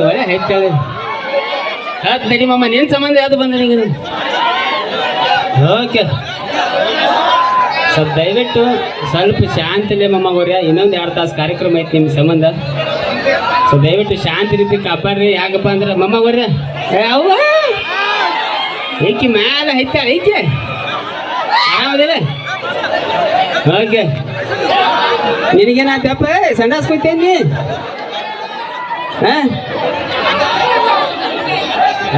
ಒಳ್ಳೆ ಹೆಚ್ಚಳ ಹತ್ ನಡಿ ಮಮ್ಮ ನಿನ್ ಸಂಬಂಧ ಯಾವ್ದು ಬಂದ ನಿಂಗೆ ಓಕೆ ಸ್ವಲ್ಪ ದಯವಿಟ್ಟು ಸ್ವಲ್ಪ ಶಾಂತಿಲೆ ಮಮ್ಮ ಇನ್ನೊಂದು ಎರಡು ತಾಸು ಕಾರ್ಯಕ್ರಮ ಐತಿ ನಿಮ್ಮ ಸಂಬಂಧ. ಸೊ ದಯವಿಟ್ಟು ಶಾಂತಿ ರೀತಿ ಕಾಪಾಡ್ರಿ. ಯಾಕಪ್ಪ ಅಂದ್ರೆ ಮಮ್ಮ ಗೌರ್ಯ ಏ ಅವ್ವ! ಈಕಿ ಮ್ಯಾಲ ಐತಾಳ ಐತೆ. ಆರಾಮದಿಲ್ಲ ಓಕೆ. ನಿನಗೇನಾತಪ್ಪ ಸಂಡಾಸ್ ಕೊಯ್ತೇನಿ ಹಾ?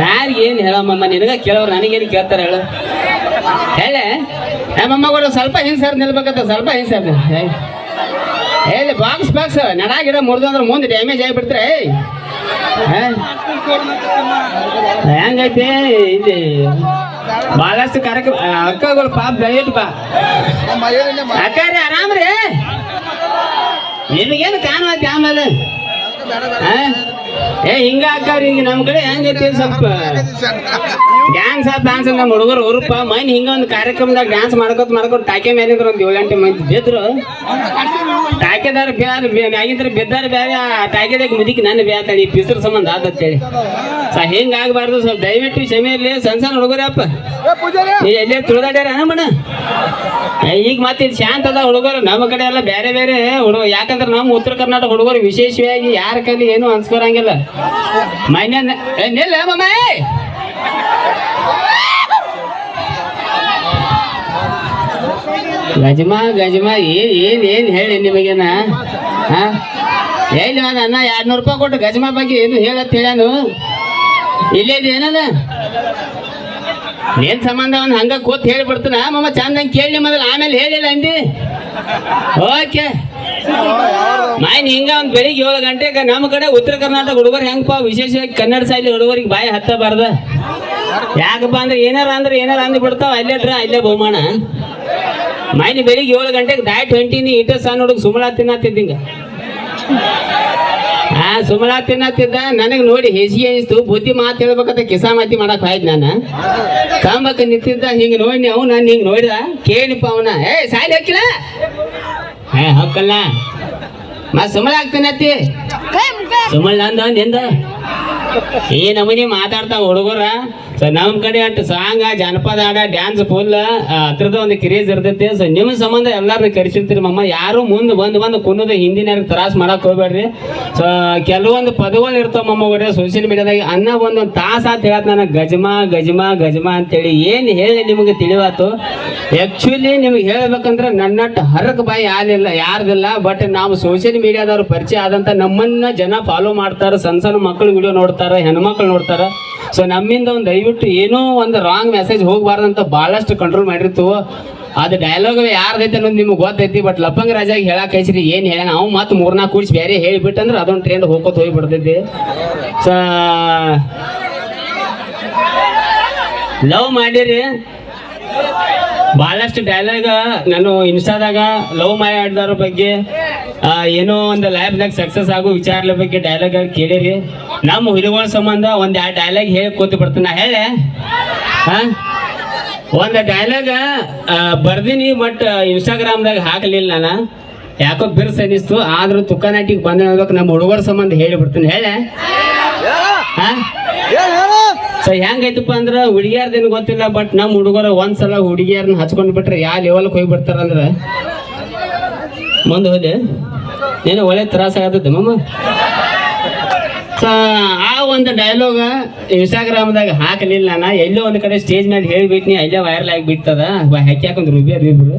ಯಾರಿಗೆ ಏನು ಹೇಳಮ್ಮಮ್ಮ? ನಿನಗ ಕೇಳೋರು ನನಗೇನು ಕೇಳ್ತಾರ ಹೇಳು. ಹೇಳೆ? ಕೂಡ ಸ್ವಲ್ಪ ಹೆಂಗೆ ಸರ್ ನಿಲ್ಬೇಕಂತ ಸ್ವಲ್ಪ ಹಿಂಗೆ ಸರ್ ಹೇಳಿ ಬಾಕ್ಸ್ ಬಾಕ್ಸ್ ನಡ ಗಿಡ ಮುರಿದಂದ್ರೆ ಮುಂದೆ ಡ್ಯಾಮೇಜ್ ಆಗಿಬಿಡ್ತಾರೆ ಹೆಂಗೈತೆ? ಇಲ್ಲಿ ಭಾಳಷ್ಟು ಕಾರ್ಯಕ್ರಮ ಅಕ್ಕಗಳು ಪಾಪ ದಯವಿಟ್ಟು ಬಾ. ಅಕ್ಕಾರಿ ಆರಾಮ್ರಿ ನಿಮಗೇನು ಕಾಣುತ್ತೆ ಆಮೇಲೆ ಆ? ಏ ಹಿಂಗ ಹಾಕವ್ರಿ ಹಿಂಗ ನಮ್ಮ ಕಡೆ ಹೆಂಗೈತಿ ಸ್ವಲ್ಪ? ಡ್ಯಾನ್ಸ್ ಆ ಡ್ಯಾನ್ಸ್ ನಮ್ಮ ಹುಡುಗರು ಹುರುಪ ಮೈನ್ ಹಿಂಗ ಒಂದು ಕಾರ್ಯಕ್ರಮದಾಗ ಡ್ಯಾನ್ಸ್ ಮಾಡ್ಕೊತ ಮಾಡ್ಕೊತ ಟಾಕೆ ಮೇಲಿದ್ರು ಒಂದು ಏಳು ಗಂಟೆ ಮಂದಿ ಬಿದ್ರು. ಟಾಕೆದಾರ ಬ್ಯಾರ ಮ್ಯಾಗಿದ್ರೆ ಬಿದ್ದಾರ ಬ್ಯಾರೆ ಆ ಟಾಕೆದಾಗ ಮುದುಕಿ ನನ್ನ ಬ್ಯಾತಾಳಿ ಪಿಸ್ರ ಸಂಬಂಧ ಆದತ್ತೇಳಿ ಸ ಹಿಂಗ ಆಗ್ಬಾರ್ದು ಸ್ವಲ್ಪ ದಯವಿಟ್ಟು ಕ್ಷಮೆ ಇರ್ಲಿ ಸಣ್ಣ ಸಣ್ಣ ಹುಡುಗರಪ್ಪ. ಎಲ್ಲೇ ತುಳಿದಾಡ್ಯಾರ ಅಣ್ಣ ಈಗ ಮತ್ತೆ ಇದು ಶಾಂತ ಅದ ಹುಡುಗರು ನಮ್ಮ ಕಡೆ ಎಲ್ಲ ಬೇರೆ ಬೇರೆ ಹುಡುಗ ಯಾಕಂದ್ರೆ ನಮ್ಮ ಉತ್ತರ ಕರ್ನಾಟಕ ಹುಡುಗರು ವಿಶೇಷವಾಗಿ ಯಾರ ಕೈಲಿ ಏನು ಅನ್ಸ್ಕೊರಂಗಿಲ್ಲ. ಮೈನ ನಿಲ್ಲ ಮಮ್ಮ ಗಜಮ ಗಜಮ, ಏನ್ ಏನ್ ಏನ್ ಹೇಳಿ ನಿಮಗೇನ? ಹಾ? ಹೇಳಿ ನಾನು ಅನ್ನ ಎರಡು ನೂರು ರೂಪಾಯಿ ಕೊಟ್ಟು ಗಜಮ ಬಗ್ಗೆ ಏನು ಹೇಳತ್ ಹೇಳ್ಯಾನು ಇಲ್ಲೇ ಏನದ? ಏನ್ ಸಂಬಂಧ ಅವ್ನು? ಹಂಗ ಕೂತ್ ಹೇಳ್ಬಿಡ್ತಾನ? ಮಮ್ಮ ಚಂದಂಗೆ ಕೇಳಿ ಮೊದಲು ಆಮೇಲೆ ಹೇಳಿಲ್ಲ ಅಂದಿ? ಓಕೆ. ಮಾಯ್ನ್ ಹಿಂಗ ಒಂದ್ ಬೆಳಿಗ್ಗೆ ಏಳು ಗಂಟೆಗೆ ನಮ್ಮ ಕಡೆ ಉತ್ತರ ಕರ್ನಾಟಕ ಹುಡುಗರು ಹೆಂಗಪ್ಪ ವಿಶೇಷವಾಗಿ ಕನ್ನಡ ಶೈಲಿ ಹುಡುಗರಿಗೆ ಬಾಯಿ ಹತ್ತಬಾರ್ದ? ಯಾಕಪ್ಪ ಅಂದ್ರೆ ಏನಾರ ಅಂದ್ರೆ ಏನಾರ ಅಂದ್ ಬಿಡ್ತಾವ, ಅಲ್ಲೇ ಡ್ರ ಅಲ್ಲೇ ಬಹುಮಾನ. ಮಾಯ್ನಿ ಬೆಳಿಗ್ಗೆ ಏಳು ಗಂಟೆಗೆ ದಾಯ್ ಟ್ವೆಂಟಿನಿ ಇಟ್ಟ ಸಣ್ಣ ಹುಡುಗ ಸುಮಲಾ ತಿನ್ನತ್ತಿದ್ದಿಂಗ ಹಾ ಸುಮಲಾ ತಿನ್ನತ್ತಿದ್ದ ನನಗೆ ನೋಡಿ ಹೆಸಿಗೆ ಅನಿಸ್ತು ಬುದ್ಧಿ ಮಾತು ಹೇಳ್ಬೇಕಂತ ಕಿಸಾ ಮಾತಿ ಮಾಡಕ್ ಆಯ್ತು ನಾನು. ಕಾಂಬಕ್ಕ ನಿಂತಿದ್ದ, ಹಿಂಗೆ ನೋಡಿ ಅವ್ನು ನಾನು ಹಿಂಗೆ ನೋಡಿದ ಕೇಳಿಪ್ಪ ಅವನ. ಏ ಸಾಲಿ ಹಾಕಿಲ್ಲ ಏ ಹಾಕಲ್ಲ ಮಾ ಸುಮಲ ಅತ್ತಿ. ಸುಮಲ್ ಅಂದ ಈ ನಮೂನಿ ಮಾತಾಡ್ತಾವ ಹುಡುಗರ ಸೊ ನಮ್ಮ ಕಡೆ ಅಟ್ಟು ಸಾಂಗ ಜಾನಪದ ಆಡ ಡ್ಯಾನ್ಸ್ ಫುಲ್ ಹತ್ರದ ಒಂದು ಕ್ರೇಜ್ ಇರ್ತೈತಿ. ಸೊ ನಿಮ್ಮ ಸಂಬಂಧ ಎಲ್ಲಾರು ಕರೆಸಿರ್ತೀರಿ ಮಮ್ಮ ಯಾರು ಮುಂದೆ ಬಂದ್ ಬಂದು ಕುನ್ನದ ಹಿಂದಿನ ತ್ರಾಸ ಮಾಡಕ್ ಹೋಗ್ಬೇಡ್ರಿ. ಸೊ ಕೆಲವೊಂದು ಪದಗಳು ಇರ್ತಾವ ಮಮ್ಮ ಅವ್ರೆ ಸೋಷಿಯಲ್ ಮೀಡಿಯಾದಾಗ ಅನ್ನ ಒಂದೊಂದು ತಾಸ ಅಂತ ಹೇಳತ್ ಗಜಮಾ ಗಜಮ ಗಜಮ ಗಜಮ ಅಂತೇಳಿ ಏನು ಹೇಳಿ ನಿಮಗೆ ತಿಳಿವಾತು. ಆಕ್ಚುಲಿ ನಿಮ್ಗೆ ಹೇಳ್ಬೇಕಂದ್ರೆ ನನ್ನಟ್ ಹರಕ್ ಬಾಯಿ ಯಾರಿಲ್ಲ ಯಾರ್ದಿಲ್ಲ. ಬಟ್ ನಾವು ಸೋಷಿಯಲ್ ಮೀಡಿಯಾದವ್ರು ಪರಿಚಯ ಆದಂತ ನಮ್ಮನ್ನ ಜನ ಫಾಲೋ ಮಾಡ್ತಾರೆ ಸಣ್ಣ ಸಣ್ಣ ಮಕ್ಕಳು ವಿಡಿಯೋ ನೋಡ್ತಾರೆ, ಹೆಣ್ಮಕ್ಳು ನೋಡ್ತಾರೆ. ಸೊ ನಮ್ಮಿಂದ ಒಂದು ದಯವಿಟ್ಟು ಏನೋ ಒಂದು ರಾಂಗ್ ಮೆಸೇಜ್ ಹೋಗಬಾರ್ದಂತ ಭಾಳಷ್ಟು ಕಂಟ್ರೋಲ್ ಮಾಡಿರ್ತು ಅದು ಡೈಲಾಗ್ ಯಾರ್ದೈತೆ ಅನ್ನೋದು ನಿಮ್ಗೆ ಗೊತ್ತೈತಿ ಬಟ್ ಲಪ್ಪಂಗ ರಾಜಾಗಿ ಹೇಳಕ್ ಕೈಸ್ರಿ ಏನು ಹೇಳ ನಾವು ಮತ್ತೆ ಮೂರ್ನಾಲ್ಕು ಕೂಡಿಸಿ ಬೇರೆ ಹೇಳಿಬಿಟ್ಟಂದ್ರೆ ಅದೊಂದು ಟ್ರೆಂಡ್ ಹೋಗೋತ್ ಹೋಗ್ಬಿಡ್ತೈತಿ. ಸೊ ಲವ್ ಮಾಡಿರಿ. ಭಾಳಷ್ಟು ಡೈಲಾಗ್ ನಾನು ಇನ್ಸ್ಟಾದಾಗ ಲವ್ ಮಾಡ್ದವ್ರ ಬಗ್ಗೆ ಏನೋ ಒಂದು ಲೈಫ್ನಾಗ ಸಕ್ಸಸ್ ಆಗೋ ವಿಚಾರ ಬಗ್ಗೆ ಡೈಲಾಗ್ ಕೇಳಿರಿ. ನಮ್ಮ ಹುಲಿಗಳ ಸಂಬಂಧ ಒಂದು ಎರಡು ಡೈಲಾಗ್ ಹೇಳಿ ಕೂತು ಬರ್ತೀನಿ ನಾ ಹೇಳೆ ಒಂದು ಡೈಲಾಗ ಬರ್ದೀನಿ ಬಟ್ ಇನ್ಸ್ಟಾಗ್ರಾಮ್ದಾಗ ಹಾಕಲಿಲ್ಲ ನಾನು. ಯಾಕೋ ಬಿರ್ಸ್ ಅನಿಸ್ತು ಆದ್ರೂ ತುಕ್ಕನಾಟಿಗೆ ಬಂದ ನಮ್ಮ ಹುಡುಗರ ಸಂಬಂಧ ಹೇಳಿ ಬಿಡ್ತೀನಿ. ಹೇಳ. ಸೊ ಹೆಂಗೈತಪ್ಪ ಅಂದ್ರೆ ಹುಡುಗಿಯಾರ್ದೇನು ಗೊತ್ತಿಲ್ಲ ಬಟ್ ನಮ್ಮ ಹುಡುಗರ ಒಂದ್ಸಲ ಹುಡುಗಿಯರ್ನ ಹಚ್ಕೊಂಡು ಬಿಟ್ರೆ ಯಾವ ಲೆವೆಲ್ಗೆ ಹೋಗಿ ಬಿಡ್ತಾರಂದ್ರೆ ಮುಂದೆ ಹೋದೆ. ಏನೋ ಒಳ್ಳೆ ತ್ರಾಸ ಆಗತ್ತೆ ಮಮ್ಮ ಸೊ ಆ ಒಂದು ಡೈಲಾಗ ಇನ್ಸ್ಟಾಗ್ರಾಮ್ದಾಗ ಹಾಕಲಿಲ್ಲ ನಾನು. ಎಲ್ಲೋ ಒಂದು ಕಡೆ ಸ್ಟೇಜ್ ಮೇಲೆ ಹೇಳ್ಬಿಟ್ನಿ ಅಲ್ಲೇ ವೈರಲ್ ಆಗಿ ಬಿಡ್ತದ ಹಾಕಿ ಹಾಕೊಂಡ್ ರುಬಿ ಅದು ಇಬ್ರು.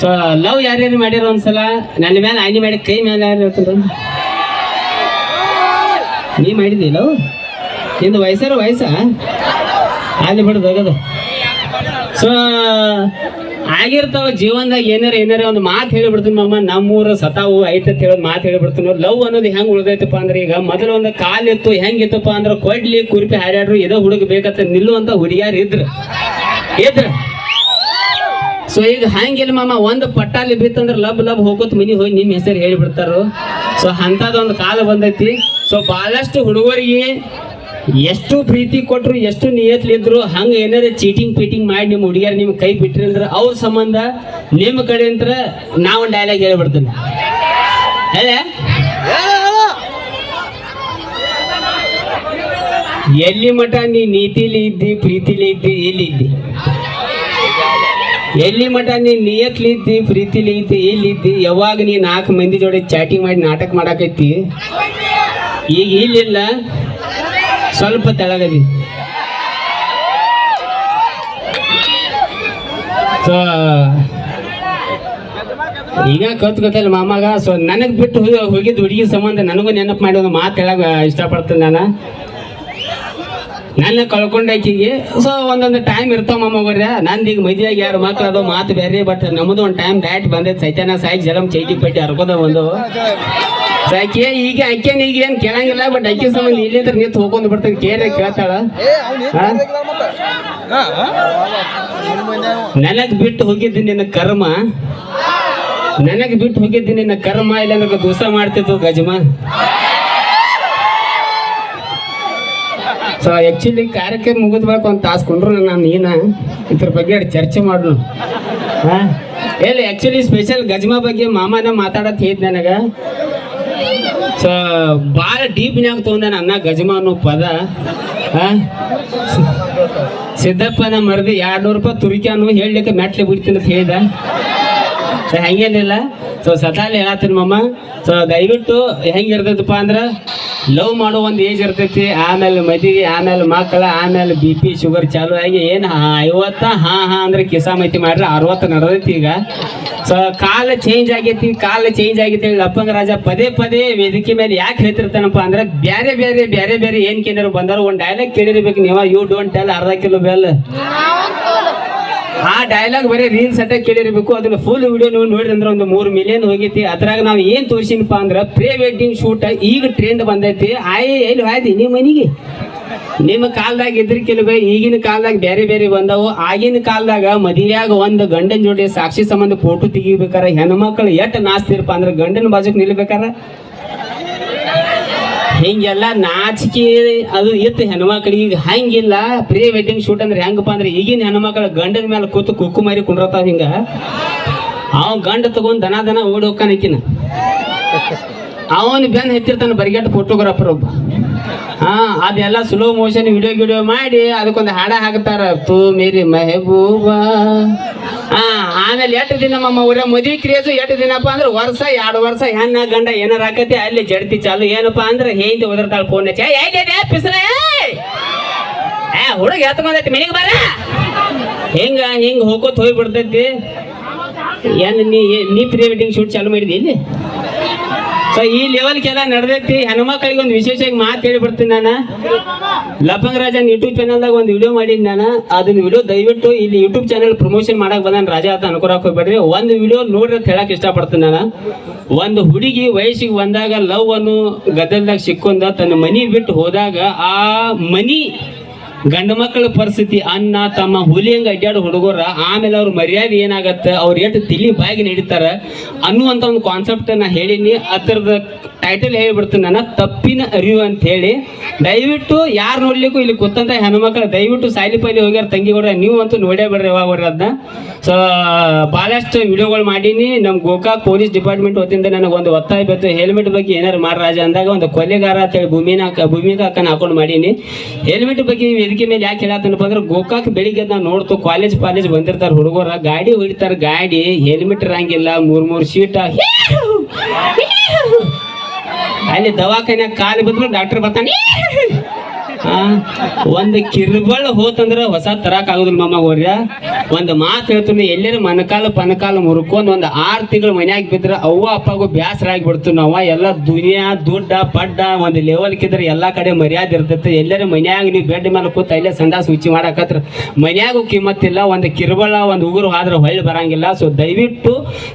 ಸೊ ಲವ್ ಯಾರ್ಯಾರು ಮಾಡ್ಯಾರ ಒಂದ್ಸಲ? ನನ್ನ ಮೇಲೆ ಆಯ್ನಿ ಮಾಡಿ ಕೈ ಮೇಲೆ ಯಾರು ಹೇಳ್ತಾರೆ ನೀ ಮಾಡಿದಿ ಲವ್ ನಿಂದು ವಯಸ್ಸಾರ ವಯಸ್ಸ? ಅಲ್ಲಿ ಬಿಡೋದು ಹೋಗೋದು ಸೊ ಆಗಿರ್ತಾವ ಜೀವನದಾಗ ಏನಾರ ಏನಾರ ಒಂದು ಮಾತು ಹೇಳಿಬಿಡ್ತೀನಿ ಮಮ್ಮ ನಮ್ಮೂರ ಸತಾವು ಐತಂತ ಹೇಳೋದು ಮಾತು ಹೇಳಿಬಿಡ್ತೀನಿ. ಲವ್ ಅನ್ನೋದು ಹೆಂಗ್ ಉಳ್ದೈತಪ್ಪ ಅಂದ್ರೆ ಈಗ ಮೊದಲು ಒಂದು ಕಾಲಿತ್ತು ಹೆಂಗಿತ್ತಪ್ಪ ಅಂದ್ರೆ ಕೊಡ್ಲಿ, ಕುರ್ಪಿ ಹಾರ್ಯಾಡ್ರು, ಇದ ಹುಡುಗ ಬೇಕಂತ ನಿಲ್ಲುವಂತ ಹುಡುಗಿಯಾರು ಇದ್ರು. ಇದ್ರ. ಸೊ ಈಗ ಹಂಗಿಲ್ಲ ಮಾಮ, ಒಂದು ಪಟ್ಟಾಲಿ ಬಿತ್ತಂದ್ರೆ ಲಬ್ ಲಬ್ ಹೋಗೋತ್ ಮನಿ ಹೋಗಿ ನಿಮ್ಮ ಹೆಸರು ಹೇಳಿಬಿಡ್ತಾರೋ. ಸೊ ಅಂಥದ್ದೊಂದು ಕಾಲ ಬಂದೈತಿ. ಸೊ ಭಾಳಷ್ಟು ಹುಡುಗರಿಗೆ ಎಷ್ಟು ಪ್ರೀತಿ ಕೊಟ್ಟರು ಎಷ್ಟು ನಿಯತ್ಲಿದ್ರು, ಹಂಗ ಏನಾರ ಚೀಟಿಂಗ್ ಪೀಟಿಂಗ್ ಮಾಡಿ ನಿಮ್ಮ ಹುಡುಗಿಯರು ನಿಮ್ಗೆ ಕೈ ಬಿಟ್ರಿ ಅಂದ್ರೆ ಅವ್ರ ಸಂಬಂಧ ನಿಮ್ಮ ಕಡೆ ಅಂದ್ರೆ ನಾವು ಡೈಲಾಗ್ ಹೇಳ್ಬಿಡ್ತೀನಿ. ಹೇಳ ಎಲ್ಲಿ ಮಠ ನೀ ನೀತಿಲಿ ಇದ್ದಿ, ಪ್ರೀತಿಲಿ ಇದ್ದಿ, ಇಲ್ಲಿ ಇದ್ದಿ? ಎಲ್ಲಿ ಮಠ ನೀ ನಿಯತ್ಲಿ ಇದ್ದಿ, ಪ್ರೀತಿಲಿ ಇದ್ದಿ, ಇಲ್ಲಿ ಇದ್ದಿ? ಯಾವಾಗ ನೀ ನಾಲ್ಕು ಮಂದಿ ಜೋಡಿ ಚಾಟಿಂಗ್ ಮಾಡಿ ನಾಟಕ ಮಾಡಾಕೈತಿ ಈಗ ಇಲ್ಲಿಲ್ಲ. ಸ್ವಲ್ಪ ತೆಳಗದಿ. ಸೊ ಈಗ ಕತ್ ಮಾಮಾಗ ಸೊ ನನಗೆ ಬಿಟ್ಟು ಹೋಗಿ- ಹೋಗಿದ್ದ ಹುಡುಗಿ ಸಂಬಂಧ ನನಗೂ ನೆನಪು ಮಾಡಿ ಒಂದು ಮಾತು ಹೇಳಕ್ ಇಷ್ಟಪಡ್ತೀನಿ ನಾನು. ನನ್ನ ಕಳ್ಕೊಂಡಾಕಿಗೆ ಸೊ ಒಂದೊಂದು ಟೈಮ್ ಇರ್ತಾವ ಮಾಮಗೋರ್ಯ ನಂದು ಈಗ ಮದುವೆಯಾಗಿ ಯಾರು ಮಕ್ಳು ಅದು ಮಾತು ಬೇರೆ ಬಟ್ ನಮ್ಮದು ಒಂದು ಟೈಮ್ ಡೈಟ್ ಬಂದೈತೆ. ಸೈತಾನ, ಸಾಯಿ, ಜಲಂ ಚೈಟಿ ಪಟ್ಟಿ ಹರ್ಕೋದ ಒಂದು. ಸಾಕಿ ಈಗ ಅಕ್ಕೇನ ಈಗ ಏನು ಕೇಳಂಗಿಲ್ಲ ಬಟ್ ಅಕ್ಕಿ ಸಂಬಂಧ ಇಲ್ಲಿಂದ ನಿಂತು ಹೋಗ್ಕೊಂಡು ಬಿಡ್ತಾನೆ. ಕೇಳ ಕೇಳ್ತಾಳ? ನನಗ್ ಬಿಟ್ಟು ಹೋಗಿದ್ದೀನಿ ನಿನ್ನ ಕರ್ಮ. ನನಗ್ ಬಿಟ್ಟು ಹೋಗಿದ್ದೀನಿ ನಿನ್ನ ಕರ್ಮ ಇಲ್ಲ ನನಗೆ ದೋಸ ಮಾಡ್ತಿತ್ತು ಗಜಮ. ಸೊ ಆಕ್ಚುಲಿ ಕಾರ್ಯಕ್ರಮ ಮುಗಿದ್ಬೇಕು ಬಳಿಕ ಒಂದು ತಾಸು ಕೊಂಡ್ರು ನಾನು. ನೀನ ಇದ್ರ ಬಗ್ಗೆ ಚರ್ಚೆ ಮಾಡ್ಲು ಹಾ? ಎಲ್ಲಿ ಆಕ್ಚುಲಿ ಸ್ಪೆಷಲ್ ಗಜ್ಮಾ ಬಗ್ಗೆ ಮಾಮನ ಮಾತಾಡತ್ ಹೇಳಿದ್ ನನಗ. ಸೊ ಭಾಳ ಡೀಪ್ನ್ಯಾಗ ತೊಗೊಂಡ ಅನ್ನ ಗಜಮ ಅನ್ನೋ ಪದ ಸಿದ್ದಪ್ಪನ ಮರದಿ ಎರಡು ನೂರು ರೂಪಾಯಿ ತುರಿಕ್ಯಾನು ಹೇಳಲಿಕ್ಕೆ ಮೆಟ್ಲಿ ಬಿಡ್ತೀನಿ ಅಂತ ಹೇಳಿದ. ಸೊ ಹಂಗೇನಿಲ್ಲ. ಸೊ ಸತಾಲಿ ಹೇಳತ್ತೀನಿ ಮಮ್ಮ ಸೊ ದಯವಿಟ್ಟು ಹೆಂಗೆ ಇರ್ತೈತಪ್ಪ ಅಂದ್ರೆ ಲವ್ ಮಾಡೋ ಒಂದು ಏಜ್ ಇರ್ತೈತಿ, ಆಮೇಲೆ ಮದುವೆ ಆಮೇಲೆ ಮಕ್ಕಳ ಆಮೇಲೆ ಬಿ ಪಿ ಶುಗರ್ ಚಾಲು ಆಗಿ ಏನು ಐವತ್ತ ಹಾ ಹಾ ಅಂದ್ರೆ ಕಿಸಾಮೈತಿ ಮಾಡ್ರೆ, ಅರವತ್ತು ನಡೆದೈತಿ ಈಗ. ಸೊ ಕಾಲ ಚೇಂಜ್ ಆಗೈತಿ, ಕಾಲ ಚೇಂಜ್ ಆಗೈತಿ ಹೇಳಿ ಅಪ್ಪಂಗ ರಾಜ ಪದೇ ಪದೇ ವೇದಿಕೆ ಮೇಲೆ ಯಾಕೆ ಹೇಳ್ತಿರ್ತಾನಪ್ಪ ಅಂದ್ರೆ ಬೇರೆ ಬೇರೆ ಬೇರೆ ಬೇರೆ ಏನ್ ಕೇಂದ್ರ ಬಂದಾರ ಒಂದು ಡೈಲಾಗ್ ಕೇಳಿರ್ಬೇಕು ನೀವು ಯು ಡೋಂಟ್ ಟೆಲ್ ಅರ್ಧ ಕಿಲೋ ಬೆಲ್ ಆ ಡೈಲಾಗ್ ಬರೀ ರೀಲ್ಸ್ ಅಟ್ಟ ಕೇಳಿರ್ಬೇಕು. ಅದನ್ನ ಫುಲ್ ವಿಡಿಯೋ ನೀವು ನೋಡಿದ್ರೆ ಅಂದ್ರೆ ಒಂದು ಮೂರು ಮಿಲಿಯನ್ ಹೋಗೈತಿ. ಅದ್ರಾಗ ನಾವು ಏನ್ ತೋರಿಸಿನಪ್ಪ ಅಂದ್ರೆ ಪ್ರೀ ವೆಡ್ಡಿಂಗ್ ಶೂಟ್ ಈಗ ಟ್ರೆಂಡ್ ಬಂದೈತಿ. ಆಯ್, ಎಲ್ಲಿ ಹಾಯ್ದಿ ನಿಮ್ಮ ಮನೆಗೆ. ನಿಮ್ಮ ಕಾಲದಾಗ ಇದ್ರಕಿಲ್ವೇ ಈಗಿನ ಕಾಲದಾಗ ಬೇರೆ ಬೇರೆ ಬಂದವು. ಆಗಿನ ಕಾಲದಾಗ ಮದುವೆಯಾಗ ಒಂದು ಗಂಡನ ಜೋಡಿ ಸಾಕ್ಷಿ ಸಂಬಂಧ ಫೋಟೋ ತೆಗಿಬೇಕಾರ ಹೆಣ್ಮಕ್ಳು ಎಷ್ಟ್ ನಾಸ್ತಿರಪ್ಪ ಅಂದ್ರೆ ಗಂಡನ ಬಾಜುಕ್ ನಿಲ್ಬೇಕಾರ? ಹಿಂಗೆಲ್ಲ ನಾಚಿಕೆ ಅದು ಇತ್ತು ಹೆಣ್ಮಕ್ಳು ಈಗ ಹಂಗಿಲ್ಲ. ಪ್ರೀ ವೆಡ್ಡಿಂಗ್ ಶೂಟ್ ಅಂದ್ರೆ ಹೆಂಗಪ್ಪ ಅಂದ್ರೆ ಈಗಿನ ಹೆಣ್ಮಕ್ಳು ಗಂಡನ ಮೇಲೆ ಕೂತು ಕುಕ್ಕು ಮಾರಿ ಕುಂಡ್ರತಾವ ಹಿಂಗ. ಅವ್ ಗಂಡ ತಗೊಂಡ್ ದನ ದನ ಓಡಿ ಹೋಗ್ಕಾನಿಕ್ಕಿನ ಅವನು ಬೆನ್ ಹತ್ತಿರ್ತಾನೆ ಬರಿಗೆಟ್ ಫೋಟೋಗ್ರಾಫರ್ ಒಬ್ಬ. ಹಾ, ಅದೆಲ್ಲ ಸ್ಲೋ ಮೋಷನ್ ವಿಡಿಯೋ ಗಿಡಿಯೋ ಮಾಡಿ ಅದಕ್ಕೊಂದು ಹಾಡ ಹಾಕ್ತಾರ, ತೂ ಮೇರಿ ಮೆಹಬೂಬಾ. ಹಾ ಆಮೇಲೆ ಎಷ್ಟು ದಿನ ಮಮ್ಮ ಊರ ಮದ್ವಿ ಕ್ರೇಜು ಎಷ್ಟು ದಿನಪ್ಪ ಅಂದ್ರೆ ವರ್ಷ, ಎರಡು ವರ್ಷ ಹೆಣ್ಣ ಗಂಡ ಏನಾರ ಆಕತಿ, ಅಲ್ಲಿ ಜಡ್ತಿ ಚಾಲು. ಏನಪ್ಪ ಅಂದ್ರೆ ಹೇಂತಿ ಒದರ್ತಾಳ ಫೋನ್ ಪಿಸ್ರ ಏ, ಹುಡುಗ ಎತ್ಕೊಂಡೈತಿ, ಮನೆಗೆ ಬರ! ಹೆಂಗ, ಹಿಂಗ ಹೋಗೋತ್ ಹೋಗ್ಬಿಡ್ತೈತಿ? ಏನ್ ನೀ ನೀ ಪ್ರೀ ವೆಡ್ಡಿಂಗ್ ಶೂಟ್ ಚಾಲು ಮಾಡಿದಿ ಇಲ್ಲಿ? ಸೊ ಈ ಲೆವೆಲ್ಗೆಲ್ಲ ನಡೆದೈತಿ. ಹೆಣ್ಮಕ್ಳಿಗೆ ಒಂದು ವಿಶೇಷವಾಗಿ ಮಾತು ಹೇಳಿ ಬರ್ತೀನಿ ನಾನು. ಲಪಂಗ್ ರಾಜನ್ ಯೂಟ್ಯೂಬ್ ಚಾನಲ್ದಾಗ ಒಂದು ವಿಡಿಯೋ ಮಾಡಿದ್ ನಾನು. ಅದನ್ನ ವಿಡಿಯೋ ದಯವಿಟ್ಟು ಇಲ್ಲಿ ಯೂಟ್ಯೂಬ್ ಚಾನಲ್ ಪ್ರಮೋಷನ್ ಮಾಡಕ್ ಬಂದಾನ ರಾಜ ಅಂತ ಅನುಕೂಲ ಹೋಗ್ಬೇಡ್ರಿ. ಒಂದು ವಿಡಿಯೋ ನೋಡ್ರಿ ಅಂತ ಹೇಳಕ್ ಇಷ್ಟಪಡ್ತೀನಿ ನಾನು. ಒಂದು ಹುಡುಗಿ ವಯಸ್ಸಿಗೆ ಬಂದಾಗ ಲವ್ ಅನ್ನು ಗದ್ದಲ್ದಾಗ ಸಿಕ್ಕೊಂಡ ತನ್ನ ಮನಿ ಬಿಟ್ಟು ಹೋದಾಗ ಆ ಮನಿ ಗಂಡು ಮಕ್ಕಳ ಪರಿಸ್ಥಿತಿ ಅನ್ನ ತಮ್ಮ ಹುಲಿ ಹಂಗ ಅಡ್ಡಾಡೋ ಹುಡುಗರ, ಆಮೇಲೆ ಅವ್ರ ಮರ್ಯಾದೆ ಏನಾಗತ್ತೆ, ಅವ್ರ ಎಷ್ಟು ತಿಳಿ ಬಾಯಿಗೆ ನಡೀತಾರ ಅನ್ನುವಂಥ ಒಂದು ಕಾನ್ಸೆಪ್ಟ್ ನಾ ಹೇಳೀನಿ. ಅದರದ ಟೈಟಲ್ ಹೇಳ್ಬಿಡ್ತೀನಿ ನಾನು, ತಪ್ಪಿನ ಅರಿವು ಅಂತ ಹೇಳಿ. ದಯವಿಟ್ಟು ಯಾರು ನೋಡ್ಲಿಕ್ಕೂ ಇಲ್ಲಿ ಕೂತಂತ ಹೆಣ್ಮಕ್ಳು ದಯವಿಟ್ಟು ಸಾಲಿ ಪೈಲಿ ಹೋಗ್ಯಾರ ತಂಗಿಗೌಡ ನೀವು ಅಂತೂ ನೋಡೇ ಬಿಡ್ರಿ ಯಾವಾಗ ಅದನ್ನ ಸೊ ಭಾಳಷ್ಟು ವಿಡಿಯೋಗಳು ಮಾಡೀನಿ. ನಮ್ಮ ಗೋಕಾಕ್ ಪೊಲೀಸ್ ಡಿಪಾರ್ಟ್ಮೆಂಟ್ ವತಿಯಿಂದ ನನಗೆ ಒಂದು ಒತ್ತಾಯ ಬೇಕು ಹೆಲ್ಮೆಟ್ ಬಗ್ಗೆ ಏನಾರು ಮಾಡ್ರಾಜ ಅಂದಾಗ ಒಂದು ಕೊಲೆಗಾರ ಅಂತೇಳಿ ಭೂಮಿನ ಭೂಮಿಗೆ ಹಾಕೊಂಡು ಮಾಡೀನಿ. ಹೆಲ್ಮೆಟ್ ಬಗ್ಗೆ ಈ ವೇದಿಕೆ ಮೇಲೆ ಯಾಕೆ ಹೇಳತ್ತನಪ್ಪ ಅಂದ್ರೆ ಗೋಕಾಕ್ ಬೆಳಿಗ್ಗೆ ನಾವು ನೋಡ್ತು ಕಾಲೇಜ್ ಪಾಲೇಜ್ ಬಂದಿರ್ತಾರ ಹುಡುಗರ, ಗಾಡಿ ಹೊಡಿತಾರ, ಗಾಡಿ ಹೆಲ್ಮೆಟ್ ಇರಂಗಿಲ್ಲ, ಮೂರ್ ಮೂರ್ ಸೀಟ್ ಅಲ್ಲಿ ದವಾಖಾನೆ ಕಾಲು ಬಂದ್ರು ಡಾಕ್ಟರ್ ಬರ್ತಾನೆ ಒಂದು ಕಿರ್ಬಳ್ ಹೋತಂದ್ರ ಹೊಸ ತರಾಕ್ ಆಗುದಿಲ್ಲ ಮಾಮ ಒಂದು ಮಾತು ಹೇಳ್ತೀನಿ, ಎಲ್ಲರ ಮನಕಾಲ ಪನಕಾಲ ಮುರ್ಕೊಂಡ್ ಒಂದು ಆರು ತಿಂಗಳು ಮನ್ಯಾಗ ಬಿದ್ರ ಅವ್ವ, ಅಪ್ಪಗೂ ಬ್ಯಾಸರ ಆಗಿಬಿಡ್ತು ನಾವ. ಎಲ್ಲ ದುನಿಯಾ, ದುಡ್ಡ ಪಡ್ಡ ಒಂದ್ ಲೆವೆಲ್ ಕಿದ್ರೆ ಎಲ್ಲಾ ಕಡೆ ಮರ್ಯಾದೆ ಇರ್ತೈತೆ. ಎಲ್ಲರ ಮನ್ಯಾಗ ನೀವು ಬೆಡ್ ಮೇಲೆ ಕೂತ ಇಲ್ಲೇ ಸಂಡಾಸ್ ಉಚ್ಚಿ ಮಾಡಾಕತ್ರ. ಮನ್ಯಾಗೂ ಕಿಮ್ಮತ್ತಿಲ್ಲ ಒಂದು ಕಿರ್ಬಳ ಒಂದು ಉಗುರು ಆದ್ರೆ ಹೊಳ್ಳಿ ಬರಂಗಿಲ್ಲ. ಸೊ ದಯವಿಟ್ಟು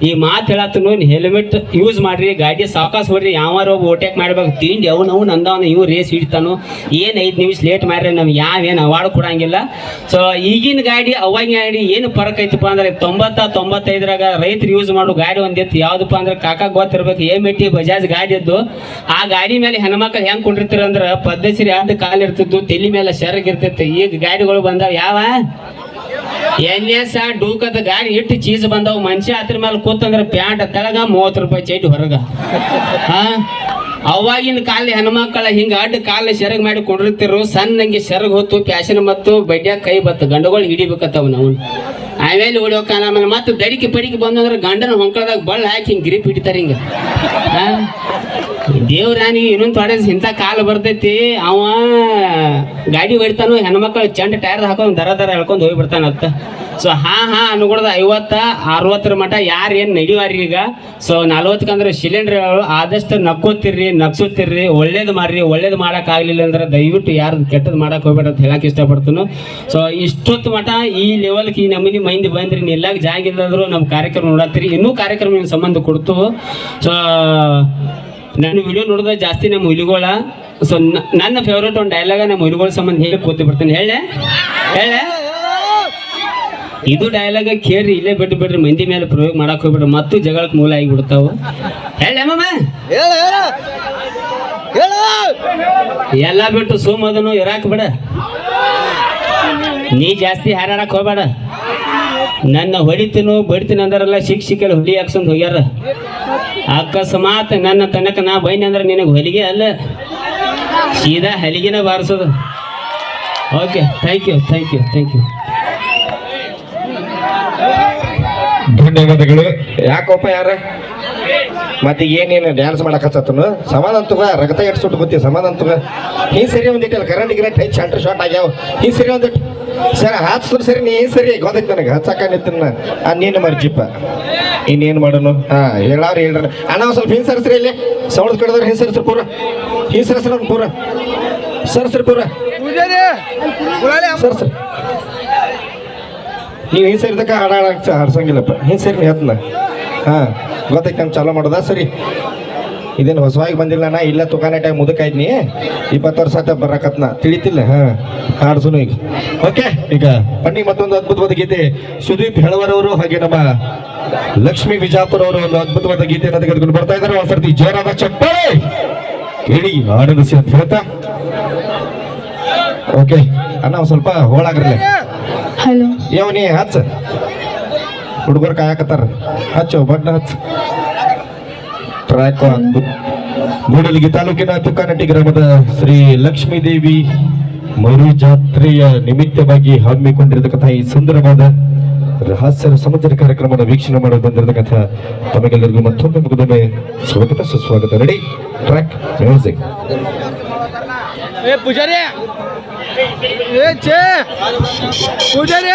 ಈ ಮಾತು ಹೇಳತ್ತನು ಹೆಲ್ಮೆಟ್ ಯೂಸ್ ಮಾಡ್ರಿ, ಗಾಡಿ ಸಾಕಾಸ್ ಹೊಡ್ರಿ, ಯಾವಾರ ಒಬ್ಬ ಓಟ್ಯಾಕ್ ಮಾಡ್ಬೇಕು, ತಿಂಡಿ ಅವ್ನು ಅವ್ನು ಅಂದವನು ಇವ್ ರೇಸ್ ಹಿಡಿತಾನು. ಏನ್ ಐದು ನಿಮಿಷ ಲೇಟ್ ಮಾಡ್ರಿ, ನಮ್ಗೆ ಯಾವೇನು ಅವಾರ್ಡ್ ಕೊಡಂಗಿಲ್ಲ. ಸೊ ಈಗಿನ ಗಾಡಿ, ಅವಾಗಿನ ಗಾಡಿ ಏನು ಫರಕ್ ಐತಪ್ಪ ಅಂದ್ರೆ, ತೊಂಬತ್ತ, ತೊಂಬತ್ತೈದರಾಗ ರೈತರು ಯೂಸ್ ಮಾಡೋ ಗಾಡಿ ಒಂದಿತ್ತು ಯಾವುದಪ್ಪ ಅಂದ್ರೆ, ಕಾಕ ಗೊತ್ತಿರ್ಬೇಕು ಎ ಮೆಟ್ಟಿ ಬಜಾಜ್ ಗಾಡಿ ಇದ್ದು. ಆ ಗಾಡಿ ಮೇಲೆ ಹೆಣ್ಮಕ್ಳು ಹೆಂಗೆ ಕುಂಡಿರ್ತಾರ ಅಂದ್ರೆ ಪದ್ಧತಿ ಅದ್ ಕಾಲ್ ಇರ್ತಿದ್ದು, ತಲೆ ಮೇಲೆ ಶರಗ್ ಇರ್ತಿತ್ತು. ಈಗ ಗಾಡಿಗಳು ಬಂದಾವ, ಯಾವ ಎನ್ ಎಸ್ ಡೂಕದ ಗಾಡಿ ಇಟ್ಟು ಚೀಸ್ ಬಂದವು. ಮನುಷ್ಯ ಅದ್ರ ಮೇಲೆ ಕೂತಂದ್ರೆ ಪ್ಯಾಂಟ್, ತೆಳಗ ಮೂವತ್ತು ರೂಪಾಯಿ ಚೈಟ್ ಹೊರಗ. ಹಾ? ಅವಾಗಿನ ಕಾಲ ಹೆಣ್ಮಕ್ಕಳ ಹಿಂಗ ಅಡ್ಡ ಕಾಲ ಸೆರಗ್ ಮಾಡಿ ಕೊಂಡಿರ್ತಿರು ಸಣ್ಣಂಗೆ ಸೆರಗ್ ಹೊತ್ತು, ಪ್ಯಾಶನ್ ಮತ್ತು ಬಡ್ಯಾಗ ಕೈ ಬತ್ತು, ಗಂಡುಗಳು ಹಿಡಿಬೇಕತ್ತವ್ ನಾವು. ಆಮೇಲೆ ಹೊಡಿಯೋಕ ಆಮೇಲೆ ಮತ್ತೆ ದಡಿಕೆ ಪಡಿಕೆ ಬಂದಂದ್ರೆ ಗಂಡನ ಹೊಂಕಳದಾಗ ಬಳ್ಳ ಹಾಕಿ ಹಿಂಗೆ ಗ್ರಿಪ್ ಹಿಡಿತಾರೆ ಹಿಂಗೆ. ದೇವ್ರಾನಿ ಇನ್ನೊಂದು ತೊಡೆ ಇಂಥ ಕಾಲ ಬರ್ತೈತಿ, ಅವ ಗಾಡಿ ಹೊಡಿತಾನು, ಹೆಣ್ಮಕ್ಳು ಚಂಡ ಟೈರ್ ಹಾಕೊಂಡು ದರ ದರ ಹೇಳ್ಕೊಂಡು ಹೋಗಿ ಬಿಡ್ತಾನತ್ತ ಸೊ ಹಾ ಹಾ ಅನ್ಕೊಡ್ದ ಐವತ್ತ, ಅರವತ್ತರ ಮಟ ಯಾರು ಏನು ನಡಿವಾರಿ ಈಗ? ಸೊ ನಲ್ವತ್ತಕ್ಕಂದ್ರೆ ಸಿಲಿಂಡರ್ ಆದಷ್ಟು ನಕ್ಕೋತಿರ್ರಿ ನಗ್ಸುತ್ತಿರ್ರಿ ಒಳ್ಳೇದು ಮಾಡ್ರಿ, ಒಳ್ಳೇದು ಮಾಡಕ್ ಆಗ್ಲಿಲ್ಲ ಅಂದ್ರೆ ದಯವಿಟ್ಟು ಯಾರು ಕೆಟ್ಟದ್ದು ಮಾಡಕ್ ಹೋಗ್ಬೇಡ ಅಂತ ಹೇಳಕ್ಕೆ ಇಷ್ಟಪಡ್ತೀನಿ. ಸೊ ಇಷ್ಟೊತ್ತು ಮಟ ಈ ಲೆವೆಲ್ಗೆ ಈ ನಮೂನಿ ಮೈಂದ್ ಬಂದ್ರಿ ನಿಲ್ಲಾಗ ಜಾಗ ಇಲ್ಲದ್ರು ನಮ್ಮ ಕಾರ್ಯಕ್ರಮ ನೋಡತ್ತೀರಿ. ಇನ್ನೂ ಕಾರ್ಯಕ್ರಮ ಸಂಬಂಧ ಕೊಡ್ತು? ಸೊ ನಾನು ವಿಡಿಯೋ ನೋಡಿದ್ರೆ ಜಾಸ್ತಿ ನಮ್ಮ ಹುಲಿಗೋಳ ಸೊ ನನ್ನ ಫೇವ್ರೇಟ್ ಒಂದು ಡೈಲಾಗ ನಮ್ಮ ಹುಲಿಗೋಳ ಸಂಬಂಧ ಹೇಳಿ ಕೂತಿ ಬಿಡ್ತೀನಿ. ಹೇಳೆ ಹೇಳೆ ಇದು ಡೈಲಾಗ ಕೇಳ್ರಿ ಇಲ್ಲೇ ಬಿಟ್ಟು ಬಿಡ್ರಿ ಮಂದಿ ಮೇಲೆ ಪ್ರಯೋಗ ಮಾಡಕ್ ಹೋಗ್ಬಿಡ್ರಿ. ಮತ್ತು ಜಗಳಕ್ಕೆ ಮೂಲ ಆಗಿ ಬಿಡ್ತಾವ ಮಾಮ? ಹೇಳ ಎಲ್ಲ ಬಿಟ್ಟು ಸುಮ್ಮದನು ಇರಾಕ್ ಬಿಡ. ನೀ ಜಾಸ್ತಿ ಹಾರಾಡಕ್ ಹೋಗ್ಬೇಡ. ನನ್ನ ಹೊಡಿತೀನು, ಬಡಿತೀನಿ ಅಂದ್ರಲ್ಲ ಶಿಕ್ಷಕಲ್ ಹುಲಿ ಹಾಕ್ಸೊಂದು ಹೋಗ್ಯಾರ. ಅಕಸ್ಮಾತ್ ನನ್ನ ತನಕ ನಾ ಬೈನಿ ಅಂದ್ರೆ ನಿನಗೆ ಹೊಲಿಗೆ ಅಲ್ಲ. ಸೀದಾ ಹಲಿಗೆನ ಬಾರಿಸೋದು. Okay thank you thank you thank you ಧನ್ಯವಾದಗಳು. ಯಾಕೋಪ ಯಾರ? ಮತ್ತೆ ಏನೇನು ಡ್ಯಾನ್ಸ್ ಮಾಡಕ್ ಹಚ್ಚತ್ತನು ಸಮಾಧಾನ ತಗೋ ರಗತ ಎಟ್ ಸುಟ್ಟು ಗೊತ್ತಿ ಸಮಾಧಾನ ತಗೋ. ಈ ಸರಿ ಒಂದಿಟ್ಟಲ್ಲ ಕರೆಂಟ್ ಗಿರೆಂಟ್ ಹೆಚ್ಚು ಸೆಂಟ್ರ್ ಶಾರ್ಟ್ ಆಗ್ಯಾವ. ಹಿಂಗೆ ಸರಿ ಒಂದಿಟ್ಟು ಸರ್ ಹಚ್ತ್ರ ಸರಿ ನೀ ಸರಿ ಗೊತ್ತೈತೆ ನನಗೆ ಹಚ್ಚಾಕ ನಿಂತನ ಆ ನೀನು ಮರ್ಜಿಪ್ಪ. ಇನ್ನೇನು ಮಾಡೋನು? ಹಾ ಹೇಳಾವ್ರಿ ಹೇಳ್ರ ಅಣ್ಣ ಒಂದ್ ಸ್ವಲ್ಪ ಹಿಂಸರಿಸ್ರಿ ಸರ್ಸ್ರಿ ಇಲ್ಲಿ. ಸೌಂಡ್ ಕಡ್ದ್ರೆ ಹಿಂಸರಿಸ್ರಿ ಪೂರ. ಹಿಂಸರಿಸ್ರ ಸರ್ಸ್ರಿ ಪೂರ. ಸರ್ಸ್ರಿ ಪೂರ. Sir sir. ನೀವು ಹಿಂಗೆ ಸೇರಿದಕ್ಕ ಹಾಡ ಹಾಡ್ಸಂಗಿಲ್ಲಪ್ಪ. ಹಿಂಗೆ ಸರಿ ನೀ ಹತ್ನ. ಹಾಂ ಗೊತ್ತೈತೆ ನಾನು ಚಾಲೂ ಮಾಡೋದಾ? ಸರಿ. ಇದೇನು ಹೊಸವಾಗಿ ಬಂದಿಲ್ಲ ನಾ ಇಲ್ಲ ಟೈಮ್ ಮುದಕಾಯ್ನಿ ಇಪ್ಪತ್ತು ವರ್ಷ ಆತ ಬರಕತ್ನ. ತಿಳಿತಿಲ್ಲ ಹಾಂ ಹಾಡ್ಸುನು ಈಗ. ಓಕೆ ಈಗ ಬನ್ನಿ ಮತ್ತೊಂದು ಅದ್ಭುತವಾದ ಗೀತೆ. ಸುದೀಪ್ ಹೆಳವರವರು ಹಾಗೆ ನಮ್ಮ ಲಕ್ಷ್ಮೀ ವಿಜಾಪುರ ಅವರು ಒಂದು ಅದ್ಭುತವಾದ ಗೀತೆಯನ್ನು ತೆಗೆದುಕೊಂಡು ಬರ್ತಾ ಇದ್ದಾರೆ. ಒಂದ್ಸರ್ತಿ ಜೋರಾದ ಚಪ್ಪಾಳೆ! ಕೇಳಿ ಆನಂದಿಸಿ ಅಂತ ಹೇಳ್ತಾ. ಓಕೆ ಅಣ್ಣ ಒಂದ್ ಸ್ವಲ್ಪ ಹೋಳಾಗ್ರಲ್ಲ ಹಲೋ. ಯಾವ ನೀ ಹಚ್ಚ ಹುಡುಗರು ಕಾಯಕತ್ತಾರ. ಹಚ್ಚು, ಬಣ್ಣ ಹಚ್ಚು. ಟ್ರ್ಯಾಕ್ ಮೂಡಲಗಿ ತಾಲೂಕಿನ ತುಕಾನಟ್ಟಿ ಗ್ರಾಮದ ಶ್ರೀ ಲಕ್ಷ್ಮೀ ದೇವಿ ಮರು ಜಾತ್ರೆಯ ನಿಮಿತ್ತವಾಗಿ ಹಮ್ಮಿಕೊಂಡಿರತಕ್ಕಂತಹ ಈ ಸುಂದರವಾದ ರಹಸ್ಯ ಸಮುದ್ರ ಕಾರ್ಯಕ್ರಮದ ವೀಕ್ಷಣೆ ಮಾಡಲು ಬಂದಿರತಕ್ಕಂಥ ತಮಗೆಲ್ಲರಿಗೂ ಮತ್ತೊಮ್ಮೆ ಮುಗಿದೊಮ್ಮೆ ಸ್ವಾಗತ, ಸುಸ್ವಾಗತ. ರೆಡಿ ಟ್ರ್ಯಾಕ್ ಮ್ಯೂಸಿಕ್ ಪೂಜಾರಿ! ಪೂಜಾರಿ!